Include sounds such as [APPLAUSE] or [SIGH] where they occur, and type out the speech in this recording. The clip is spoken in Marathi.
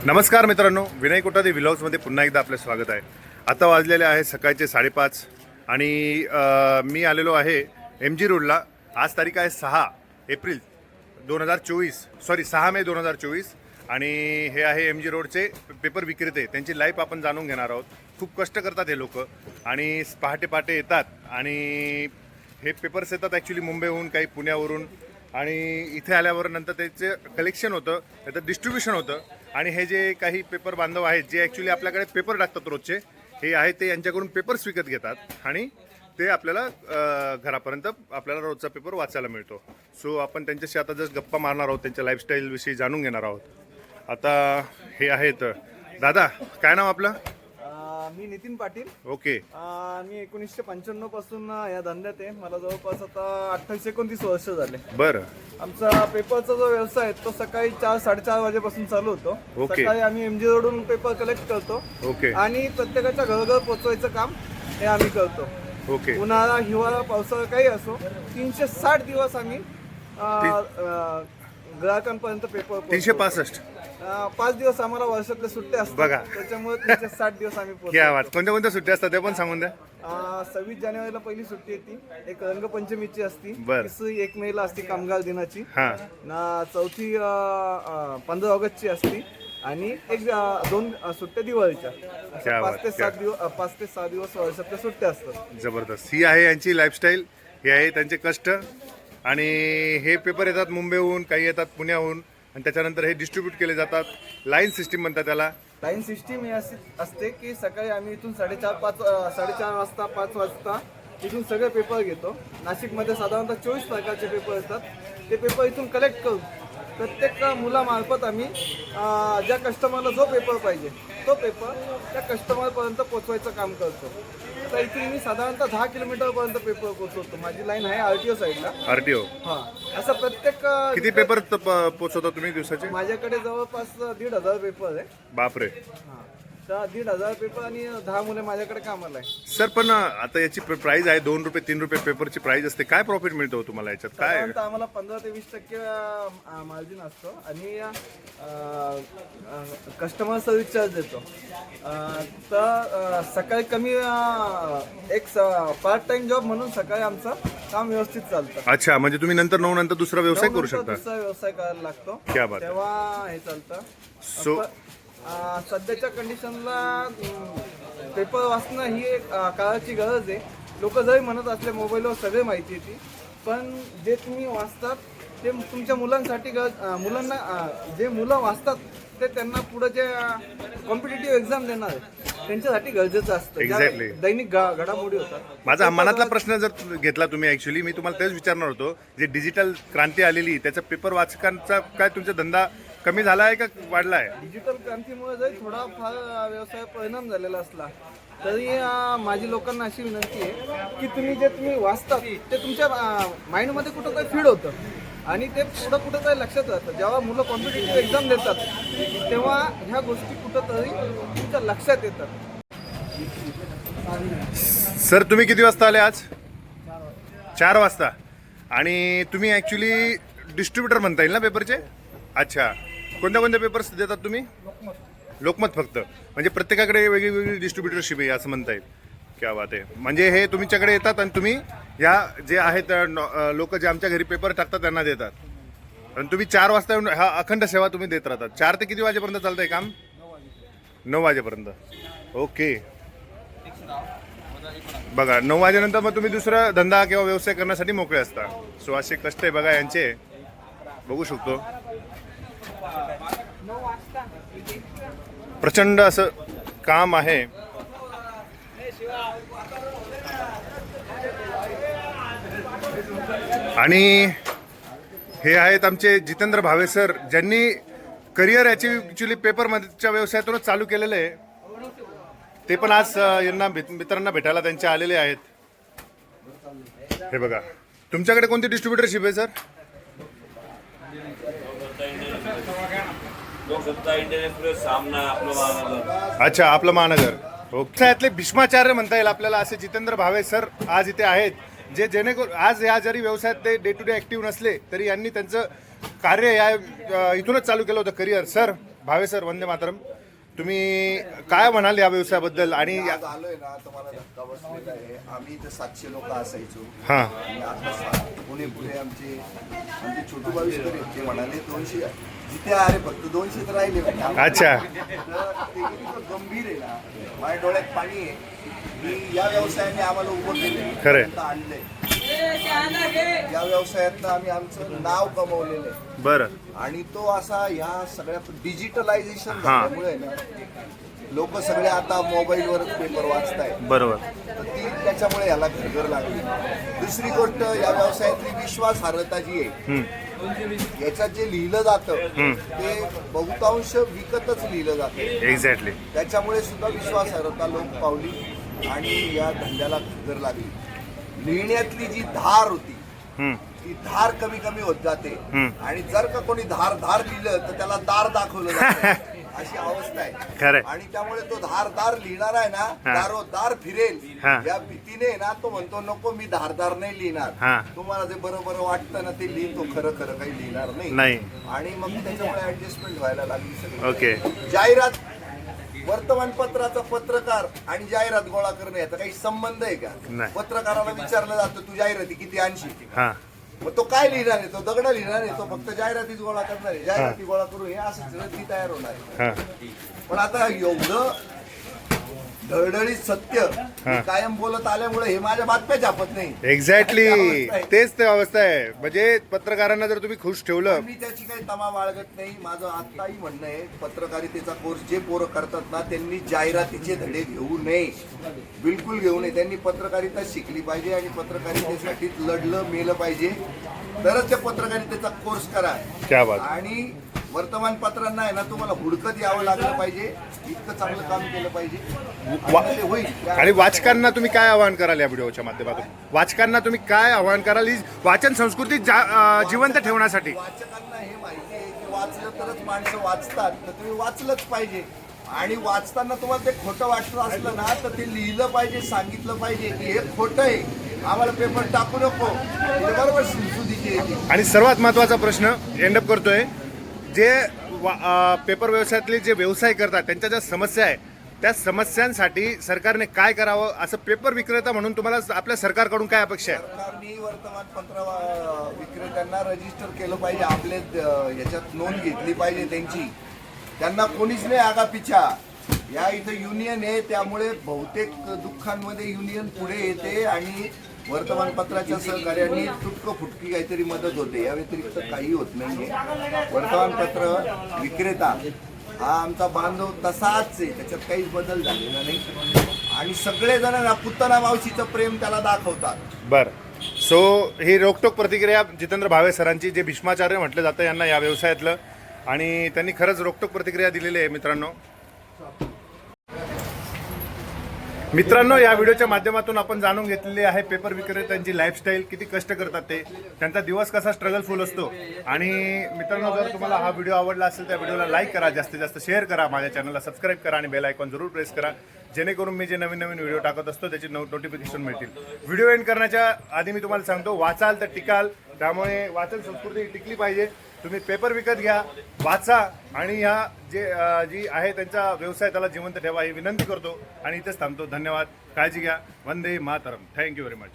नमस्कार मित्रांनो विनय कोटादी व्लॉग्समध्ये पुन्हा एकदा आपलं स्वागत आहे. आता वाजलेले आहे सकाळचे साडेपाच आणि मी आलेलो आहे एम जी रोडला आज तारीख आहे सहा एप्रिल दोन हजार चोवीस सॉरी सहा मे दोन हजार चोवीस. आणि हे आहे एम जी रोडचे पेपर विक्रेते. त्यांची लाईफ आपण जाणून घेणार आहोत. खूप कष्ट करतात हे लोक आणि पहाटे पहाटे येतात. आणि हे पेपर्स येतात ॲक्च्युली मुंबईहून काही पुण्यावरून. आणि इथे आल्यावर नंतर त्याचे कलेक्शन होतं त्याचं डिस्ट्रीब्युशन होतं. आणि हे जे काही पेपर बांधव आहेत जे ॲक्च्युली आपल्याकडे पेपर टाकतात रोजचे हे आहे ते यांच्याकडून पेपर्स विकत घेतात आणि ते आपल्याला घरापर्यंत आपल्याला रोजचा पेपर वाचायला मिळतो. सो आपण त्यांच्याशी आता जस्ट गप्पा मारणार आहोत त्यांच्या लाईफस्टाईलविषयी जाणून घेणार आहोत. आता हे आहेत दादा काय नाव आपलं? मी नितीन पाटील. ओके. अं, मी एकोणीसशे पंच्याण्णवपासून या धंद्यात आहे. मला जवळपास आता अठ्ठावीस एकोणतीस वर्ष झाले. बरं. आमचा पेपरचा जो व्यवसाय आहे तो सकाळी चार साडेचार वाजेपासून चालू होतो. सकाळी आम्ही एमजी रोडून पेपर कलेक्ट करतो. ओके. आणि प्रत्येकाच्या घरोघर पोचवायचं काम हे आम्ही करतो. ओके. उन्हाळा हिवाळा पावसाळा काही असो तीनशे साठ दिवस आम्ही अं, अं, ग्राहकांपर्यंत पेपर पोहोचवतो. तीनशे पासष्ट. अं, पाच दिवस आम्हाला वर्षातले सुट्टे असतात. बघा. त्याच्यामुळे साठ दिवस आम्ही [LAUGHS] पोहोचतो. क्या वाट कोणत्या कोणत्या सुट्ट्या असतात ते पण सांगून द्या. सव्वीस जानेवारीला पहिली सुट्टी येते. एक रंगपंचमीची असती. बर. तिसरी एक मेला असती कामगार दिनाची. हां. ना चौथी पंधरा ऑगस्टची असती. आणि एक अ, दोन अ, सुट्ट्या दिवाळीच्या. अशा पाच ते क्या. सात दिवस पाच ते सहा दिवस वर्षातल्या सुट्ट्या असतात. जबरदस्त. ही आहे यांची लाईफस्टाईल हे आहे त्यांचे कष्ट. आणि हे पेपर येतात मुंबईहून काही येतात पुण्याहून. आणि त्याच्यानंतर हे डिस्ट्रीब्यूट केले जातात. लाईन सिस्टीम म्हणतात त्याला. लाईन सिस्टीम ही अशी असते की सकाळी आम्ही इथून साडेचार पाच साडेचार वाजता पाच वाजता इथून सगळे पेपर घेतो. नाशिकमध्ये साधारणतः चोवीस प्रकारचे पेपर येतात. ते पेपर इथून कलेक्ट करून प्रत्येक मुलामार्फत आम्ही ज्या कस्टमरला जो पेपर पाहिजे तो पेपर त्या कस्टमरपर्यंत पोचवायचं काम करतो. तर इथून मी साधारणतः दहा किलोमीटरपर्यंत पेपर पोचवतो माझी लाईन आहे आर टी ओ साईडला आरटीओ हां. असं प्रत्येक किती पेपर पोचवता तुम्ही दिवसाचे? माझ्याकडे जवळपास दीड हजार पेपर आहे. बापरे. हां. तर दीड हजार पेपर आणि दहा मुले माझ्याकडे कामाला आहे सर पण आता याची प्राइस आहे दोन रुपये तीन रुपये पेपरची प्राइस असते. काय प्रॉफिट मिळतो हो तुम्हाला याच्यात? काय? साधारणतः आम्हाला पंधरा ते वीस टक्के मार्जिन असतो आणि कस्टमर सर्व्हिस चार्ज देतो. अं, तर अं, सकाळी कमी अं, एक पार्ट टाइम जॉब म्हणून सकाळी आमचं काम व्यवस्थित चालतं. अच्छा म्हणजे तुम्ही नंतर नऊ नंतर दुसरा व्यवसाय करू शकता. दुसरा व्यवसाय करायला लागतो. क्या बात आहे. तेव्हा हे चालतं. सो सध्याच्या कंडिशनला पेपर वाचणं ही एक काळाची गरज आहे. लोक जरी म्हणत असले मोबाईलवर सगळे माहिती येते पण जे तुम्ही वाचतात ते तुमच्या मुलांसाठी गरज मुलांना जे मुलं वाचतात ते त्यांना पुढे जे कॉम्पिटेटिव्ह एक्झाम देणार त्यांच्यासाठी गरजेचं असतं. Exactly. दैनिक घ- घडामोडी होतात. माझा मनातला प्रश्न जर घेतला तुम्ही ऍक्च्युली मी तुम्हाला तेच विचारणार होतो जे डिजिटल क्रांती आलेली त्याचा पेपर वाचकांचा काय तुमचा धंदा कमी झाला आहे का वाढला आहे डिजिटल क्रांतीमुळे जरी थोडाफार अ, व्यवसाय परिणाम झालेला असला तरी अ, माझी लोकांना अशी विनंती आहे की तुम्ही जे तुम्ही वाचतात ते तुमच्या माइंडमध्ये कुठं काही फीड होतं. आणि ते पुढं कुठं काही लक्षात राहतं. जेव्हा मुलं कॉम्पिटेटिव्ह एक्झाम देतात तेव्हा ह्या गोष्टी कुठंतरी तुमच्या लक्षात येतात. सर तुम्ही किती वाजता आले आज? चार वाजता. आणि तुम्ही ॲक्च्युली डिस्ट्रीब्युटर म्हणता येईल ना पेपरचे अच्छा. कोणत्या कोणत्या पेपर्स देतात तुम्ही? लोकमत फक्त. म्हणजे प्रत्येकाकडे वेगळी वेगळी डिस्ट्रीब्युटरशिप आहे असं म्हणता येईल. क्या बात आहे. म्हणजे हे तुमच्याकडे येतात आणि तुम्ही या जे आहेत लोक जे आमच्या घरी पेपर टाकतात त्यांना देतात. आणि तुम्ही चार वाजता येऊन हा अखंड सेवा तुम्ही देत राहतात. चार ते किती वाजेपर्यंत चालतं आहे काम? नऊ वाजेपर्यंत. ओके. बघा नऊ वाजेनंतर मग तुम्ही दुसरा धंदा किंवा व्यवसाय करण्यासाठी मोकळे असता. सो असे कष्ट आहे बघा यांचे. बघू शकतो. प्रचंड असं काम आहे. आणि हे आहेत आमचे जितेंद्र भावे सर ज्यांनी करिअर याची ॲक्च्युली पेपरमध्येच्या व्यवसायातूनच चालू केलेलं आहे. ते पण आज यांना मित्रांना भेटायला त्यांचे आलेले आहेत. हे बघा तुमच्याकडे कोणती डिस्ट्रीब्युटरशिप आहे सर? लोकसत्ता इंडियन एक्सप्रेस सामना आपलं महानगर अच्छा आपलं महानगर. ओके. भीष्माचार्य म्हणता येईल आपल्याला असे जितेंद्र भावे सर आज इथे आहेत जे जेणेकरून आज या जरी व्यवसायात ते डे टू डे ऍक्टिव्ह नसले तरी यांनी त्यांचं कार्य या इथूनच चालू केलं होतं career sir Bhave sir Vande Mataram. तुम्ही काय म्हणाल या व्यवसायाबद्दल? आणि आज आलोय ना तर मला धक्का बसलेला आहे. आम्ही इथे सातशे लोक असायचो. हां. आणि आता सा- पुणे पुढे आमचे आमचे छोटू ते म्हणाले दोनशे जिथे अरे फक्त दोनशे तर राहिले. अच्छा. गंभीर आहे ना माझ्या डोळ्यात पाणी आहे मी या व्यवसायाने आम्हाला उभं केले खरंय. आणलंय या व्यवसायात आम्ही आमचं नाव कमवलेलं आहे बरं आणि तो असा ह्या सगळ्या डिजिटलायझेशन. झाल्यामुळे ना लोक सगळे आता मोबाईलवरच पेपर वाचतायत बरोबर तर ती त्याच्यामुळे याला घरघर लागली दुसरी गोष्ट या व्यवसायातली विश्वासार्हता जी आहे. याच्यात जे लिहिलं जातं. ते बहुतांश विकतच लिहिलं जातं एक्झॅक्टली त्याच्यामुळे सुद्धा विश्वासार्हता लोक पावली आणि या धंद्याला घरघर लागली लिहिण्यातली जी धार होती. ती धार कमी कमी होत जाते. आणि जर का कोणी धार धार लिहिलं तर त्याला दार दाखवलं जातं [LAUGHS] अशी अवस्था आहे. आणि त्यामुळे तो धारदार लिहिणार आहे ना हा. दारो दार फिरेल. या भीतीने ना तो म्हणतो नको मी धारदार नाही हा. लिहिणार तुम्हाला जे बरं बरं वाटतं ना ते लिहितो खरं खरं काही लिहिणार नाही नाही. आणि मग त्याच्यामुळे ऍडजस्टमेंट व्हायला लागली सगळी ओके जाहिरात वर्तमानपत्राचा पत्रकार आणि जाहिरात गोळा करणे याचा काही संबंध आहे का. पत्रकाराला विचारलं जातं तू जाहिराती किती आणशी मग तो काय लिहिणार आहे? तो दगड लिहिणार आहे? तो फक्त जाहिरातीच गोळा करणार आहे? जाहिराती गोळा करून हे रद्दी तयार होणार आहे. हां. पण आता एवढं ढळढळीत सत्य मी कायम बोलत आल्यामुळे हे माझ्या बातम्या छापत नाही. एक्झॅक्टली अशी अवस्था आहे. तेच ते अवस्था आहे. म्हणजे पत्रकारांना जर तुम्ही खुश ठेवलं मी त्याची काही तमा बाळगत नाही. माझं आत्ताही म्हणणं आहे पत्रकारितेचा कोर्स जे पोरं करतात ना त्यांनी जाहिरातीचे धडे घेऊ नये. बिलकुल घेऊ नये. त्यांनी पत्रकारिता शिकली पाहिजे आणि पत्रकारितेसाठी लढलं मेलं पाहिजे. तरच त्या पत्रकारितेचा कोर्स करा. क्या बात. आणि वर्तमानपत्रांना आहे ना तुम्हाला हुडकत यावं लागलं पाहिजे. इतकं चांगलं काम केलं पाहिजे. होईल. आणि वाचकांना तुम्ही काय आवाहन कराल या व्हिडिओच्या माध्यमातून? वाचकांना तुम्ही काय आवाहन कराल ही वाचन संस्कृती जिवंत ठेवण्यासाठी? वाचकांना हे माहिती आहे की वाचलं तरच माणसं वाचतात तर तुम्ही वाचलंच पाहिजे. आणि वाचताना तुम्हाला ते खोटं वाटलं असलं ना तर ते लिहिलं पाहिजे सांगितलं पाहिजे की हे खोटं आहे. आम्हाला पेपर टाकू नको. बरोबर आणि सर्वात महत्त्वाचा प्रश्न एंडअप करतोय जे वा- पेपर व्यवसायातले जे व्यवसाय करतात त्यांच्या ज्या समस्या आहे त्या समस्यांसाठी सरकारने काय करावं असं पेपर विक्रेता म्हणून तुम्हाला आपल्या सरकारकडून काय अपेक्षा आहे? सरकारने वर्तमानपत्र विक्रेत्यांना रजिस्टर केलं पाहिजे आपले याच्यात नोंद घेतली पाहिजे त्यांची. त्यांना कोणीच नाही आगापिछा. या इथं युनियन आहे त्यामुळे बहुतेक दुःखांमध्ये युनियन पुढे येते आणि वर्तमानपत्राच्या सहकार्याने तुटक फुटकी काहीतरी मदत होते. या व्यतिरिक्त काही होत नाहीये. वर्तमानपत्र विक्रेता हा आमचा बांधव तसाच आहे. त्याच्यात काहीच बदल झालेला नाही. आणि सगळेजण ना पुतना मावशीचं प्रेम त्याला दाखवतात. बरं. सो ही रोकटोक प्रतिक्रिया जितेंद्र भावे सरांची जे भीष्माचार्य म्हटलं जातं यांना या व्यवसायातलं. आणि त्यांनी खरंच रोकटोक प्रतिक्रिया दिलेली आहे मित्रांनो. मित्रांनो या व्हिडिओच्या माध्यमातून आपण जाणून घेतलेली आहे पेपर विक्रेत्यांची लाईफस्टाईल किती कष्ट करतात ते. त्यांचा दिवस कसा स्ट्रगलफुल असतो. आणि मित्रांनो जर तुम्हाला हा व्हिडिओ आवडला असेल त्या व्हिडिओला लाईक करा जास्तीत जास्त शेअर करा माझ्या चॅनलला सबस्क्राईब करा आणि बेल आयकॉन जरूर प्रेस करा. जेणेकरून मी जे नवीन नवीन व्हिडिओ टाकत असतो त्याची नोटिफिकेशन मिळतील. व्हिडिओ एंड करण्याच्या आधी मी तुम्हाला सांगतो वाचाल तर टिकाल. त्यामुळे वाचन संस्कृती टिकली पाहिजे. तुम्ही पेपर विकत घ्या वाचा आणि ह्या जे जी आहे त्यांचा व्यवसाय त्याला जिवंत ठेवा ही विनंती करतो आणि इथेच थांबतो. धन्यवाद. काळजी घ्या. Vande Mataram. Thank you very much